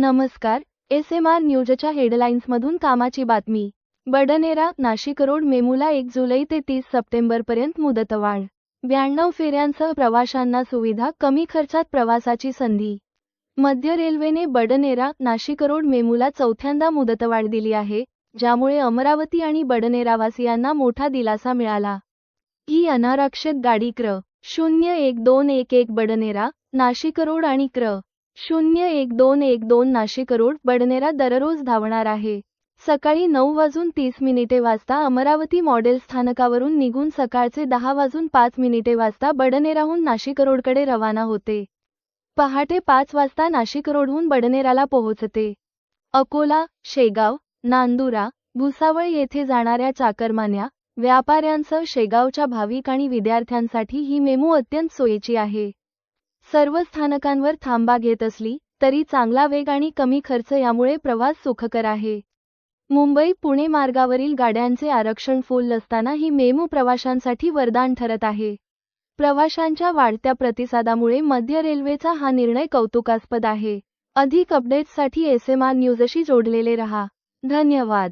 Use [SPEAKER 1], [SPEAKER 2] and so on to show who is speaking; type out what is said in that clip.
[SPEAKER 1] नमस्कार S M R न्यूजच्या हेडलाईन्समधून कामाची बातमी. बडनेरा नाशिक रोड मेमूला एक जुलै ते तीस सप्टेंबरपर्यंत मुदतवाढ. ब्याण्णव फेऱ्यांसह प्रवाशांना सुविधा कमी खर्चात प्रवासाची संधी. मध्य रेल्वेने बडनेरा नाशिक रोड मेमूला चौथ्यांदा मुदतवाढ दिली आहे ज्यामुळे अमरावती आणि बडनेरावासियांना मोठा दिलासा मिळाला. ही अनारक्षित गाडी क्र शून्य एक दोन एक एक बडनेरा नाशिक रोड आणि क्र शून्य एक दोन एक दोन नाशिक रोड बडनेरा दररोज धावणार आहे. सकाळी नऊ वाजून तीस मिनिटे वाजता अमरावती मॉडेल स्थानकावरून निघून सकाळचे दहा वाजून पाच मिनिटे वाजता बडनेराहून नाशिक रोडकडे रवाना होते. पहाटे पाच वाजता नाशिक रोडहून बडनेराला पोहोचते. अकोला शेगाव नांदुरा भुसावळ येथे जाणाऱ्या चाकरमान्या व्यापाऱ्यांसह शेगावच्या भाविक आणि विद्यार्थ्यांसाठी ही मेमू अत्यंत सोयीची आहे. सर्व स्थानकांवर थांबा घेत असली तरी चांगला वेग आणि कमी खर्च यामुळे प्रवास सुखकर आहे. मुंबई पुणे मार्गावरील गाड्यांचे आरक्षण फुल असताना ही मेमू प्रवाशांसाठी वरदान ठरत आहे. प्रवाशांच्या वाढत्या प्रतिसादामुळे मध्य रेल्वेचा हा निर्णय कौतुकास्पद आहे. अधिक अपडेट्ससाठी एस एम आर न्यूजशी जोडलेले रहा. धन्यवाद.